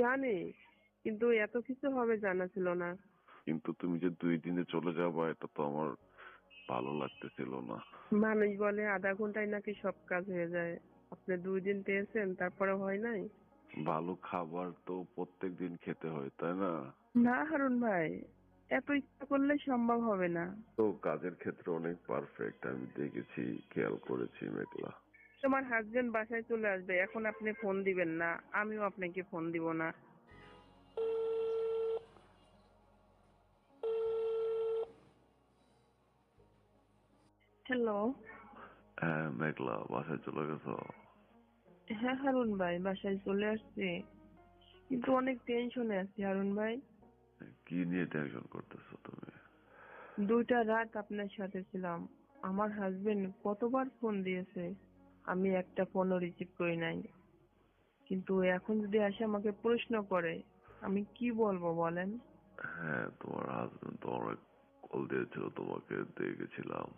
জানি কিন্তু এত কিছু হবে জানা ছিল না। কিন্তু তুমি যে দুই দিনে চলে যাবা এটা তো আমার ভালো লাগতেছিল না। মানুষ বলে আধা ঘন্টায় নাকি সব কাজ হয়ে যায়। আপনি দুই দিন পেয়েছেন তারপরে হয় নাই? ভালো খাবার তো প্রত্যেক দিন খেতে হয় তাই না? না হারুন ভাই এত ইচ্ছা করলে সম্ভব হবে না। তো কাজের ক্ষেত্রে অনেক পারফেক্ট আমি দেখেছি খেয়াল করেছি মেঘলা। তোমার হাজবেন্ড বাসায় চলে আসবে এখন আপনি ফোন দিবেন না আমিও আপনাকে ফোন দিব না। হ্যালো হ্যাঁ মেঘলা বাসায় চলে গেছো? হ্যাঁ হারুন ভাই বাসায় চলে আসছি। কিন্তু অনেক টেনশনে আছি হারুন ভাই। কি নিয়ে টেনশন করতেছো তুমি? দুইটা রাত আপনার সাথে ছিলাম। আমার হাজবেন্ড কতবার ফোন দিয়েছে? আমি একটা ফোনও রিসিভ করি নাই। কিন্তু এখন যদি আসে আমাকে প্রশ্ন করে আমি কি বলব বলেন? হ্যাঁ তোমার হাজবেন্ড তো অনেক কল দিয়েছিল তোমাকে দেখেছিলাম।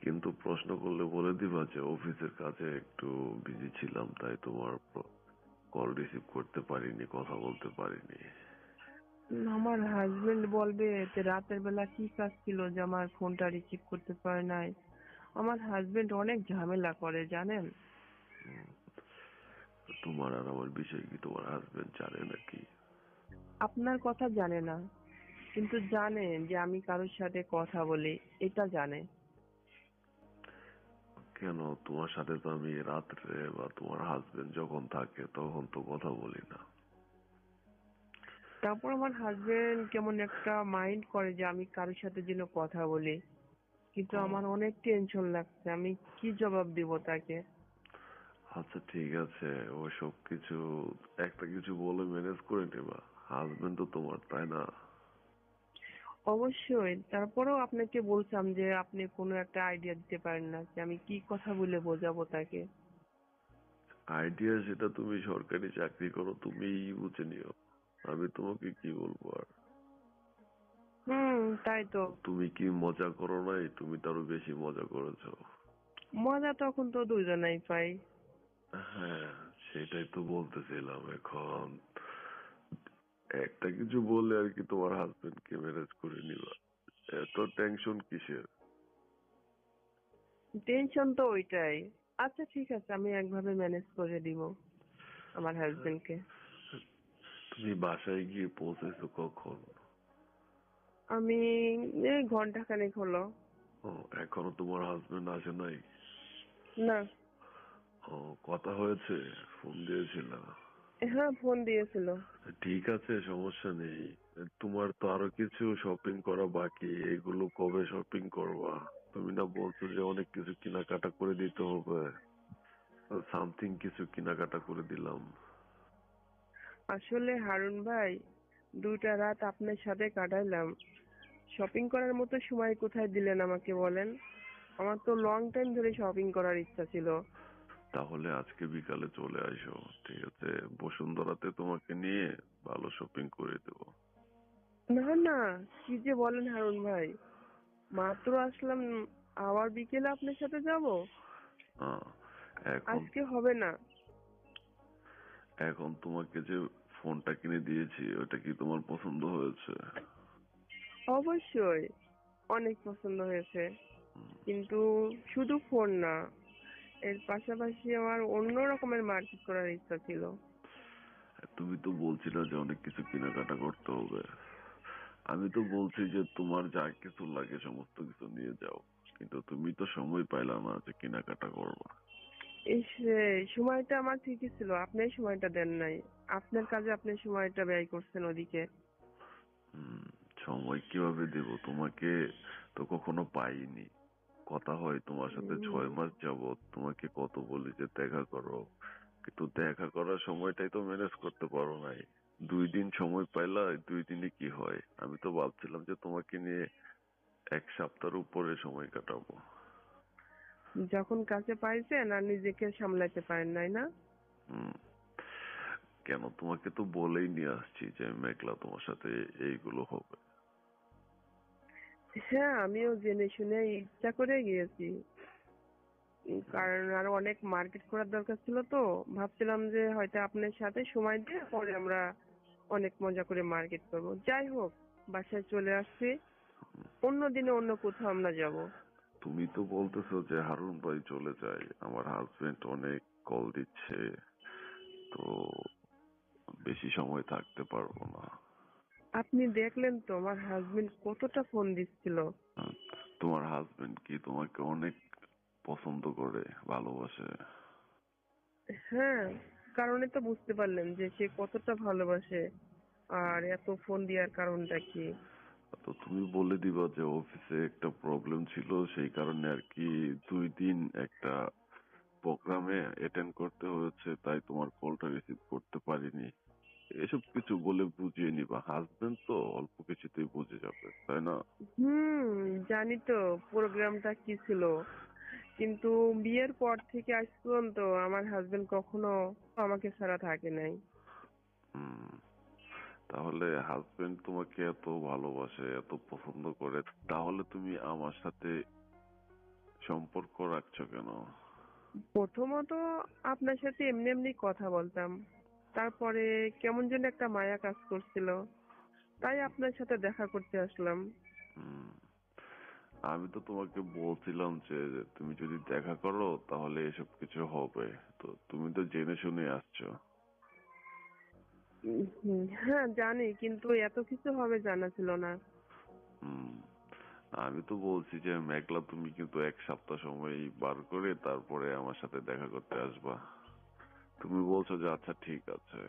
কিন্তু প্রশ্ন করলে বলে দিবা যে অফিসের কাজে একটু বিজি ছিলাম তাই তোমার কল রিসিভ করতে পারিনি কথা বলতে পারিনি। আমার হাজবেন্ড বলবে যে রাতের বেলা কি কাজ ছিল যে আমার ফোনটা রিসিভ করতে পারে নাই? আমার হাজবেন্ড অনেক ঝামেলা করে জানেন? তোমার আর আমার বিষয় কি? তোমার হাজবেন্ড জানে নাকি? আপনার কথা জানে না কিন্তু জানে যে আমি কারোর সাথে কথা বলি এটা জানে। কেন? তোমার সাথে তো আমি রাত্রে বা তোমার হাজবেন্ড যখন থাকে তখন তো কথা বলি না। তারপর আমার হাজবেন্ড কেমন একটা মাইন্ড করে যে আমি কারোর সাথে যেন কথা বলি। কিন্তু আমার অনেক টেনশন লাগছে। আমি কি জবাব দিব তাকে? আচ্ছা ঠিক আছে। ও সব কিছু একটা কিছু বলে ম্যানেজ করে নেবা। হাজবেন্ড তো তোমার তাই না? অবশ্যই। তারপরেও আপনাকে বলছিলাম যে আপনি কোনো একটা আইডিয়া দিতে পারেন না যে আমি কি কথা বলে বোঝাবো তাকে। আইডিয়া সেটা তুমি সরকারি চাকরি করো তুমিই বুঝে নিও। আমি তোমাকে কি বলব আর? হুম তাই তো। তুমি কি মজা করো নাই? তুমি তো আরও বেশি মজা করেছ। মজা তখন তো দুজনেই পাই। হ্যাঁ সেটাই তো বলতেছিলাম এখন। একটা কিছু বললে আর কি তোমার হাজবেন্ড কে ম্যানেজ করে নিবা। এত টেনশন কিসের? টেনশন তো ওইটাই। আচ্ছা ঠিক আছে আমি একভাবে ম্যানেজ করে দিব আমার হাজবেন্ডকে তুমি বাসায় গিয়ে পৌঁছেছো কখন? আমি এই ঘণ্টা খানেক হলো। ও এখনও তোমার হাজবেন্ড আসে নাই? না। ও কথা হয়েছে ফোন দিয়েছিল। হ্যাঁ ফোন দিয়েছিল। ঠিক আছে সমস্যা নেই। তোমার তো আরও কিছু শপিং করা বাকি এগুলো কবে শপিং করবা? তুমি না বলছো যে অনেক কিছু কেনাকাটা করে দিতে হবে। সামথিং কিছু কেনাকাটা করে দিলাম। আসলে হারুন ভাই দুইটা রাত আপনার সাথে কাটাইলাম। শপিং করার মতো সময় কোথায় দিলেন আমাকে বলেন? আমার তো লং টাইম ধরে শপিং করার ইচ্ছা ছিল। তাহলে আজকে বিকালে চলে আসো ঠিক আছে? বসুন্ধরাতে তোমাকে নিয়ে ভালো শপিং করে দেবো। না না কি যে বলেন হারুন ভাই? মাত্র আসলাম আবার বিকেলে আপনার সাথে যাব? আজকে হবে না। এখন তোমাকে যে ফোনটা কিনে দিয়েছি ওটা কি তোমার পছন্দ হয়েছে? অবশ্যই। অনেক পছন্দ হয়েছে। কিন্তু শুধু ফোন না এর পাশাপাশি আমার অন্য রকমের মার্কেট করার ইচ্ছা ছিল। তুমি তো বলছিলে যে অনেক কিছু কেনাকাটা করতে হবে। আমি তো বলছি যে তোমার যা কিছু লাগে সমস্ত কিছু নিয়ে যাও। কিন্তু তুমি তো সময় পাইলা না যে কেনাকাটা করবা। সময়টা আমার ঠিকই ছিল। আপনি সময়টা দেন নাই। আপনার কাজে আপনি সময়টা ব্যয় করছেন ওদিকে। হুম, সময় কীভাবে দেব? তোমাকে তো কখনো পাইনি। কথা হয় তোমার সাথে ছয় মাস যাবত তোমাকে কত বলি যে দেখা করো। কিন্তু দেখা করার সময়টাই তো ম্যানেজ করতে পারো নাই। দুই দিন সময় পাইলা দুই দিনে কি হয়? আমি তো ভাবছিলাম যে তোমাকে নিয়ে এক সপ্তাহের উপরে সময় কাটাবো। যখন কাছে পাইছেন আর নিজেকে সামলাতে পারেন নাই না। কেন? তোমাকে তো বলেই নিয়ে আসছি যে মেঘলা তোমার সাথে এইগুলো হবে। হ্যাঁ আমিও জেনে শুনে ইচ্ছা করে গিয়েছি। কারণ আরও অনেক মার্কেট করার দরকার ছিল তো। ভাবছিলাম যে হয়তো আপনার সাথে সময় দিয়ে পরে আমরা অনেক মজা করে মার্কেট করব। যাই হোক, বাসায় চলে আসছি। অন্য দিনে অন্য কোথাও আমরা যাব। তুমি তো বলতেছো যে হারুন ভাই চলে যায়। আমার হাজবেন্ড অনেক কল দিচ্ছে। তো বেশি সময় থাকতে পারব না। আপনি দেখলেন তো আমার হাজবেন্ড কতটা ফোন দিচ্ছিল। তোমার হাজবেন্ড কি তোমাকে অনেক পছন্দ করে ভালোবাসে? হ্যাঁ কারণে তো বুঝতে পারলেন যে সে কতটা ভালোবাসে আর এত ফোন দেওয়ার কারণটা কি। তো তুমি বলে দিবা যে অফিসে একটা প্রবলেম ছিল সেই কারণে আর কি দুই দিন একটা প্রোগ্রামে অ্যাটেন্ড করতে হয়েছে তাই তোমার কলটা রিসিভ করতে পারিনি। এসব কিছু বলে বুঝিয়ে নিবা। হাজবেন্ড তো অল্প কিছুতেই বুঝে যাবে তাই না? হুম জানি তো প্রোগ্রামটা কি ছিল। কিন্তু বিয়ের পর থেকে আজ পর্যন্ত আমার হাজবেন্ড কখনো আমাকে ছাড়া থাকে নাই। তাহলে হাজবেন্ড তোমাকে এত ভালোবাসে এত পছন্দ করে তাহলে তুমি আমার সাথে সম্পর্ক রাখছো কেন? প্রথমত আপনার সাথে এমনি এমনি কথা বলতাম। তারপরে কেমন যেন একটা মায়া কাজ করছিল। তাই আপনার সাথে দেখা করতে আসলাম। আমি তো তোমাকে বলছিলাম যে তুমি যদি দেখা করো তাহলে এসব কিছু হবে। তো তুমি তো জেনে শুনে আসছো। হ্যাঁ জানি কিন্তু এত কিছু হবে জানা ছিল না। হুম। আমি তো বলছি যে মেঘলা তুমি কিন্তু এক সপ্তাহ সময় বার করে তারপরে আমার সাথে দেখা করতে আসবা। তুমি বলছো যে আচ্ছা ঠিক আছে।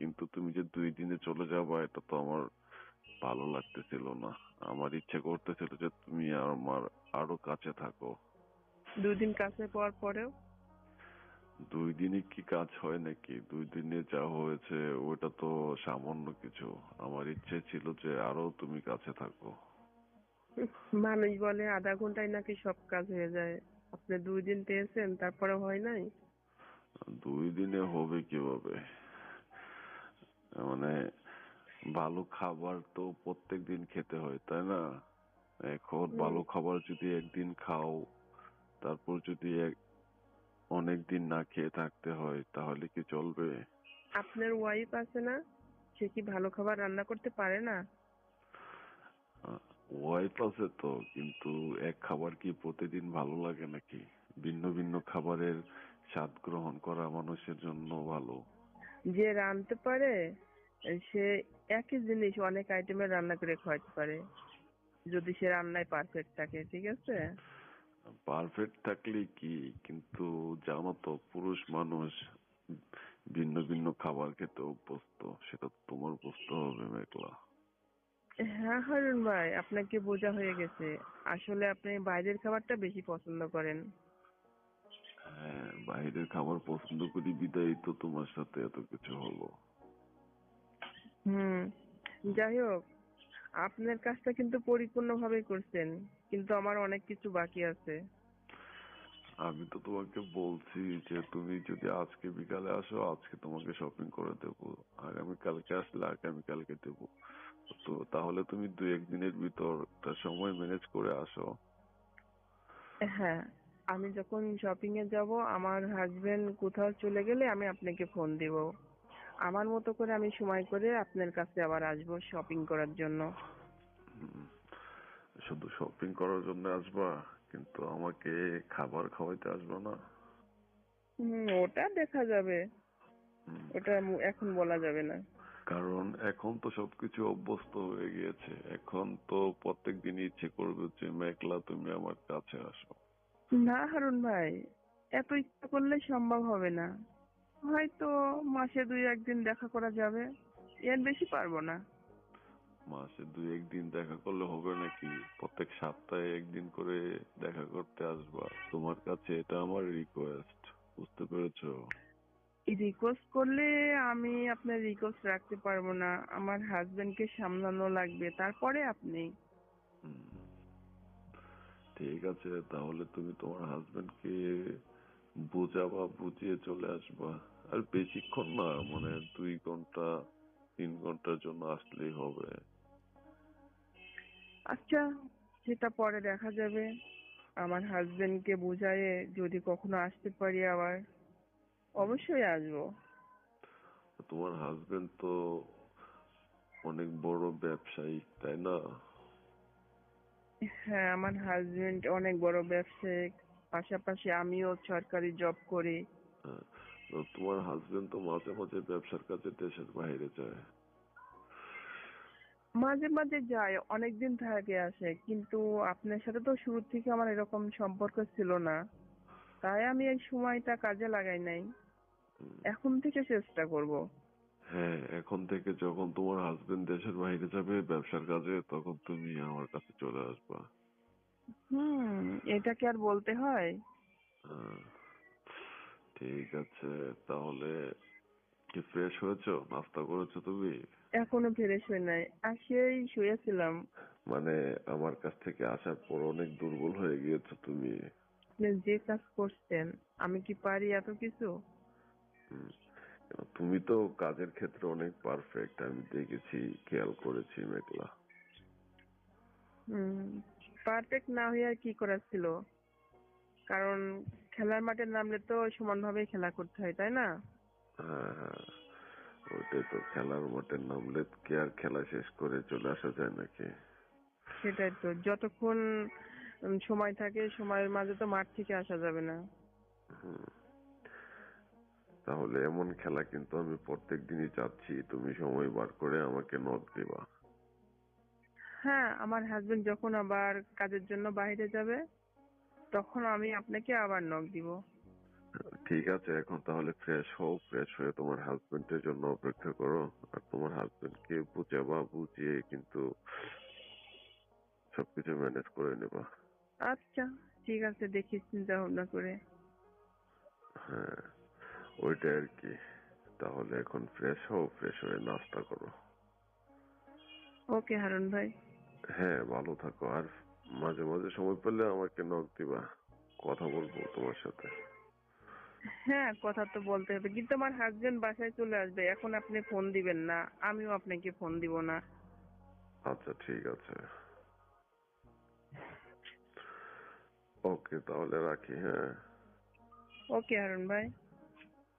কিন্তু তুমি যে দুই দিনে চলে যাবা এটা তো আমার ভালো লাগতেছিল না। আমার ইচ্ছে করতেছিল যে তুমি আমার আরও কাছে থাকো। দুদিন কাছে পাওয়ার পরেও? দুই দিনে কি কাজ হয় নাকি? দুই দিনে যা হয়েছে ওটা তো সামান্য কিছু। আমার ইচ্ছে ছিল যে আরও তুমি কাছে থাকো। মানুষ বলে আধা ঘন্টায় নাকি সব কাজ হয়ে যায়। আপনি দুই দিন পেয়েছেন তারপরে হয় নাই? দুই দিনে হবে কীভাবে? মানে ভালো খাবার তো প্রত্যেক দিন খেতে হয় তাই না? এখন ভালো খাবার যদি একদিন খাও তারপর যদি অনেক দিন না খেয়ে থাকতে হয় তাহলে কি চলবে? আপনার ওয়াইফ আছে না? সে কি ভালো খাবার রান্না করতে পারে না? ওয়াইফ আছে তো কিন্তু এক খাবার কি প্রতিদিন ভালো লাগে নাকি? ভিন্ন ভিন্ন খাবারের স্বাদ গ্রহণ করা মানুষের জন্য ভালো। যে রাঁধতে পারে সে একই জিনিস অনেক আইটেমের রান্না করে খাওয়াতে পারে। যদি সে রান্নায় পারফেক্ট থাকে ঠিক আছে? পারফেক্ট থাকলে কি? কিন্তু জানো তো পুরুষ মানুষ ভিন্ন ভিন্ন খাবার খেতে অভ্যস্ত। সেটা তোমার বুঝতে হবে মেঘলা। হ্যাঁ হারুন ভাই আপনাকে বোঝা হয়ে গেছে। আসলে আপনি বাইরের খাবারটা বেশি পছন্দ করেন। হ্যাঁ বাইরের খাবার পছন্দ করি বিদায় তো তোমার সাথে এত কিছু হলো। হুম যাই হোক আপনার কাজটা কিন্তু পরিপূর্ণভাবে করছেন কিন্তু আমার অনেক কিছু বাকি আছে। আমি তো তোমাকে বলছি যে তুমি যদি আজকে বিকালে আসো আজকে তোমাকে শপিং করে দেবো। আগামী কালকে আসলে আগামী কালকে দেবো। তো তাহলে তুমি দুই একদিনের ভিতর একটা সময় ম্যানেজ করে আসো। হ্যাঁ। আমি যখন শপিং এ যাব আমার হাজবেন্ড কোথাও চলে গেলে আমি আপনাকে ফোন দিব। আমার মতো করে আমি সময় করে আপনার কাছে আবার আসব শপিং করার জন্য। শুধু শপিং করার জন্য আসবা কিন্তু আমাকে খাবার খাওয়াইতে আসবা না। হুম ওটা দেখা যাবে। ওটা এখন বলা যাবে না। কারণ এখন তো সবকিছু অভ্যস্ত হয়ে গিয়েছে। এখন তো প্রত্যেক দিন ইচ্ছে করবে যে মেঘলা তুমি আমার কাছে আসো। না হারুন ভাই এত ইচ্ছা করলে সম্ভব হবে না। হয়তো মাসে দুই একদিন দেখা করা যাবে এর বেশি পারব না। মাসে দুই একদিন দেখা করলে হবে নাকি? প্রত্যেক সপ্তাহে একদিন করে দেখা করতে আসবা। তোমার কাছে এটা আমার রিকোয়েস্ট বুঝতে পেরেছ? রিকোয়েস্ট করলে আমি আপনার রিকোয়েস্ট রাখতে পারব না। আমার হাজবেন্ডকে সামলানো লাগবে তারপরে আপনি। হুম। ঠিক আছে তাহলে তুমি তোমার হাজবেন্ডকে বোঝাবা বুঝিয়ে চলে আসবা। আর বেশিক্ষণ না মানে দুই ঘণ্টা তিন ঘণ্টার জন্য আসলেই হবে। আচ্ছা সেটা পরে দেখা যাবে। আমার হাজবেন্ডকে বোঝায়ে যদি কখনো আসতে পারি আবার অবশ্যই আসব। তোমার হাজবেন্ড তো অনেক বড় ব্যবসায়ী তাই না? হ্যাঁ আমার হাজবেন্ড অনেক বড় ব্যবসায়িক। পাশাপাশি আমিও সরকারি জব করি। হ্যাঁ, তো তোমার হাজবেন্ড তো মাঝে মাঝে ব্যবসার কাজে দেশের বাইরে যায়। মাঝে মাঝে যায় অনেকদিন থাকে আসে। কিন্তু আপনার সাথে তো শুরু থেকে আমার এরকম সম্পর্ক ছিল না। তাই আমি এই সময়টা কাজে লাগাই নাই। এখন থেকে চেষ্টা করব। হ্যাঁ এখন থেকে যখন তোমার হাজবেন্ড দেশের বাইরে যাবে ব্যবসার কাজে তখন তুমি আমার কাছে চলে আসবা। হুম এটা কি আর বলতে হয়। ঠিক আছে তাহলে কি ফ্রেশ হয়েছো? নাস্তা করেছ তুমি? এখনও ফ্রেশ হই নাই আসেই শুয়েছিলাম। মানে আমার কাছ থেকে আসার পর অনেক দুর্বল হয়ে গিয়েছো তুমি। যে কাজ করছেন আমি কি পারি এত কিছু? হুম। তুমি তো কাজের ক্ষেত্রে অনেক পারফেক্ট আমি দেখেছি খেয়াল করেছি মেঘলা। পারফেক্ট না হয়ে আর কি করার ছিল? কারণ খেলার মাঠে নামলে তো সমানভাবে খেলা করতে হয় তাই না? হ্যাঁ হ্যাঁ তো খেলার মাঠে নামলে কি আর খেলা শেষ করে চলে আসা যায় নাকি? সেটাই তো যতক্ষণ সময় থাকে সময়ের মাঝে তো মাঠ থেকে আসা যাবে না। হুম। তাহলে এমন খেলা কিন্তু আমি প্রত্যেক দিনই চাচ্ছি তুমি সময় বার করে আমাকে নক দিবা। হ্যাঁ আমার হাজবেন্ড যখন আবার কাজের জন্য বাইরে যাবে তখন আমি আপনাকে আবার নক দিব। ঠিক আছে এখন তাহলে ফ্রেশ হও ফ্রেশ হয়ে তোমার হাজবেন্ডের জন্য অপেক্ষা করো। আর তোমার হাজবেন্ডকে বুঝাবা বুঝিয়ে কিন্তু সবকিছু ম্যানেজ করে নেবা। আচ্ছা ঠিক আছে দেখি চিন্তা ভাবনা করে। হ্যাঁ। ওইটাই আর কি। তাহলে এখন ফ্রেশ হও ফ্রেশ হয়ে নাস্তা করো। ওকে হারুন ভাই। হ্যাঁ ভালো থাকো। আর মাঝে মাঝে সময় পেলে আমাকে নক দিবা। কথা বলব তোমার সাথে। হ্যাঁ কথা তো বলতে হবে। কিন্তু আমার হাজবেন্ড বাসায় চলে আসবে। এখন আপনি ফোন দিবেন না। আমিও আপনাকে ফোন দিব না। আচ্ছা ঠিক আছে। ওকে তাহলে রাখি হ্যাঁ। ওকে হারুন ভাই।